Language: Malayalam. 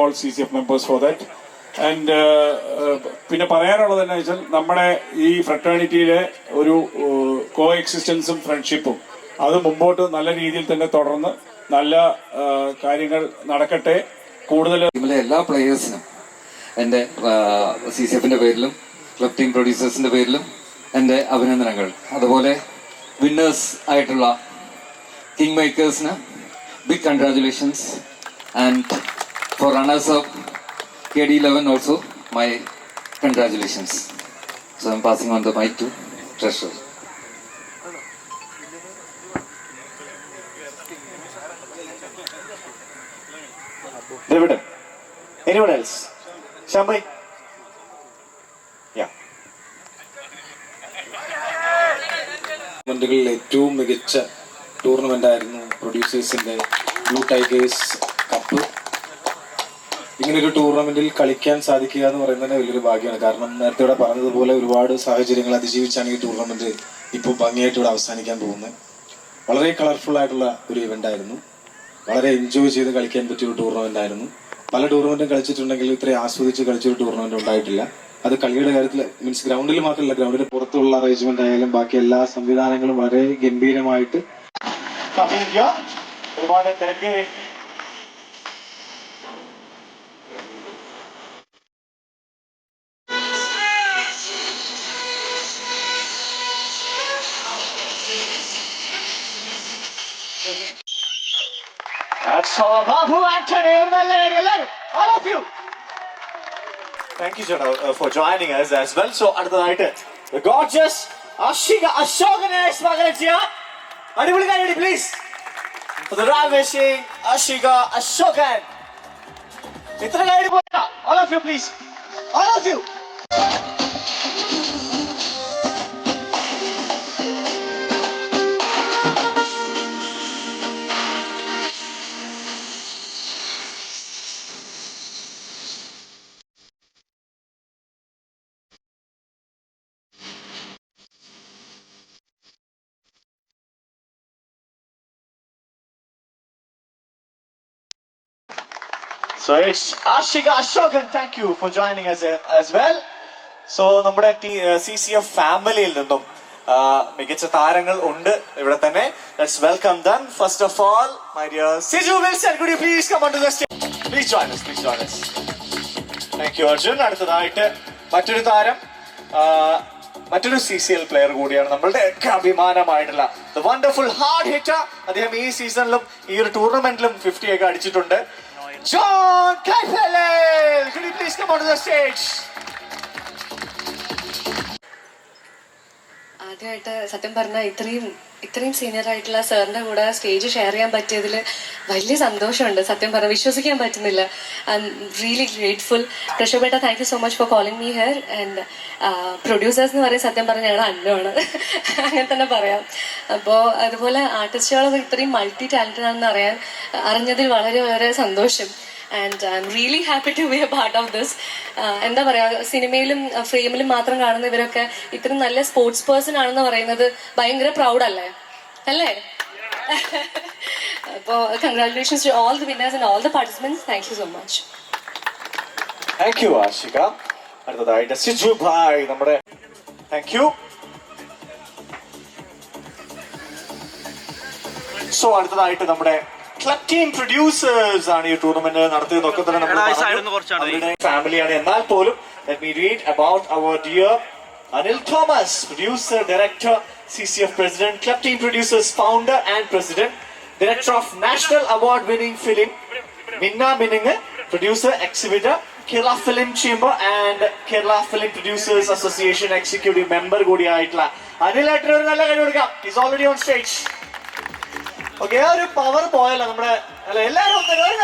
All C C F members for that and പിന്നെ പറയാനുള്ളത് എന്താ വെച്ചാൽ നമ്മുടെ ഈ ഫ്രട്ടേണിറ്റിയിലെ ഒരു കോ എക്സിസ്റ്റൻസും ഫ്രണ്ട്ഷിപ്പും അത് മുമ്പോട്ട് നല്ല രീതിയിൽ തന്നെ തുടർന്ന് നല്ല കാര്യങ്ങൾ നടക്കട്ടെ. കൂടുതൽ എല്ലാ പ്ലേയേഴ്സിനും എന്റെ സി സി എഫിന്റെ പേരിലും ക്ലബ് ടീം പ്രൊഡ്യൂസേഴ്സിന്റെ പേരിലും എന്റെ അഭിനന്ദനങ്ങൾ. അതുപോലെ വിന്നേഴ്സ് ആയിട്ടുള്ള king മേക്കേഴ്സിന് big congratulations and of K D eleven also my congratulations so I'm passing on the my to Dividend. Anyone else? Shambai? Yeah. ഏറ്റവും മികച്ച ടൂർണമെന്റ് ആയിരുന്നു പ്രൊഡ്യൂസേഴ്സിന്റെ ബ്ലൂ ടൈഗേഴ്സ് കപ്പ് ഇങ്ങനെ ഒരു ടൂർണമെന്റിൽ കളിക്കാൻ സാധിക്കുക എന്ന് പറയുന്നത് വലിയൊരു ഭാഗ്യമാണ്. കാരണം നേരത്തെ ഇവിടെ പറഞ്ഞതുപോലെ ഒരുപാട് സാഹചര്യങ്ങൾ അതിജീവിച്ചാണ് ഈ ടൂർണമെന്റ് ഇപ്പോൾ ഭംഗിയായിട്ട് ഇവിടെ അവസാനിക്കാൻ പോകുന്നത്. വളരെ കളർഫുൾ ആയിട്ടുള്ള ഒരു ഇവന്റ് ആയിരുന്നു. വളരെ എൻജോയ് ചെയ്ത് കളിക്കാൻ പറ്റിയ ഒരു ടൂർണമെന്റ് ആയിരുന്നു. പല ടൂർണമെന്റും കളിച്ചിട്ടുണ്ടെങ്കിൽ ഇത്രയും ആസ്വദിച്ച് കളിച്ചൊരു ടൂർണമെന്റ് ഉണ്ടായിട്ടില്ല. അത് കളിയുടെ കാര്യത്തിൽ മീൻസ് ഗ്രൗണ്ടിൽ മാത്രമല്ല ഗ്രൗണ്ടിന് പുറത്തുള്ള അറേഞ്ച്മെന്റ് ആയാലും ബാക്കി എല്ലാ സംവിധാനങ്ങളും വളരെ ഗംഭീരമായിട്ട്. ഒരുപാട് തിരക്ക് That's all. Babu Anthony, all of you. Thank you, Jana, uh, for joining us as well. So, അടുത്തതായിട്ട് the gorgeous അഷിക അശോകനെ സ്വാഗതം ചെയ്യാം അടിപൊളി കാര്യം please For the ravishing Ashika Ashokan. ഇത്ര കാര്യം പോരാ all of you please all of you So it's Ashokan thank us uh, as well. So നമ്മുടെ സി സി എഫ് ഫാമിലിയിൽ നിന്നും മികച്ച താരങ്ങൾ ഉണ്ട് ഇവിടെ തന്നെ. Welcome them first of all my Siju Wilson could you please come to the stage please join us please join us. Thank you Arjun അടുത്തതായിട്ട് മറ്റൊരു താരം മറ്റൊരു സി സി എൽ പ്ലെയർ കൂടിയാണ് നമ്മളുടെ ഒക്കെ അഭിമാനമായിട്ടുള്ള ദ വണ്ടർഫുൾ ഹാർഡ് ഹിറ്റർ അദ്ദേഹം ഈ സീസണിലും ഈ ഒരു ടൂർണമെന്റിലും ഫിഫ്റ്റി ഒക്കെ അടിച്ചിട്ടുണ്ട്. ജോൺ കൈഫലൽ could you please come onto the stage? ആദ്യമായിട്ട് സത്യം പറഞ്ഞാൽ ഇത്രയും ഇത്രയും സീനിയർ ആയിട്ടുള്ള സാറിന്റെ കൂടെ സ്റ്റേജ് ഷെയർ ചെയ്യാൻ പറ്റിയതിൽ വലിയ സന്തോഷമുണ്ട്. സത്യം പറഞ്ഞാൽ വിശ്വസിക്കാൻ പറ്റുന്നില്ല. I M really grateful പ്രഷോബേട്ട thank you so much for calling me here and producers എന്ന് പറയും സത്യം പറഞ്ഞാൽ ഞങ്ങൾ അന്നമാണ്. അങ്ങനെ തന്നെ പറയാം. അപ്പോൾ അതുപോലെ ആർട്ടിസ്റ്റുകളൊക്കെ ഇത്രയും മൾട്ടി ടാലന്റഡ് ആണെന്ന് അറിയാൻ അറിഞ്ഞതിൽ വളരെ വളരെ സന്തോഷം. And I am really happy to be a part of this എന്താ പറയുക സിനിമയിലും ഫ്രെയിമിലും മാത്രം കാണുന്ന ഇവരൊക്കെ ഇത്രയും നല്ല സ്പോർട്സ് പേഴ്സൺ ആണെന്ന് പറയുന്നത് ഭയങ്കര പ്രൗഡല്ലേ അല്ലേ? അപ്പോൾ congratulations to all the winners and all the participants thank you so much thank you Ashika അടുത്തതായിട്ട് സിജു ഭായ് നമ്മുടെ താങ്ക് യു സോ അടുത്തതായിട്ട് നമ്മുടെ ക്ലബ് ടീം പ്രൊഡ്യൂസേഴ്സ് ആണ് ഈ ടൂർണമെന്റ് നടത്തിയത് ഒക്കെ തന്നെ നമ്മുടെ ഫാമിലിയാണ് എന്നാൽ പോലും read about our dear Anil Thomas producer director C C F president club team producers founder and president director of national award winning film മിന്ന മിനിങ് producer exhibitor Kerala film chamber and Kerala film producers association executive Member കൂടി ആയിട്ടുള്ള അനിലായിട്ട് ഒരു നല്ല കഴിവ് കൊടുക്കാം is already on stage okay ആ ഒരു പവർ പോയല്ലോ നമ്മുടെ അല്ല? എല്ലാവരും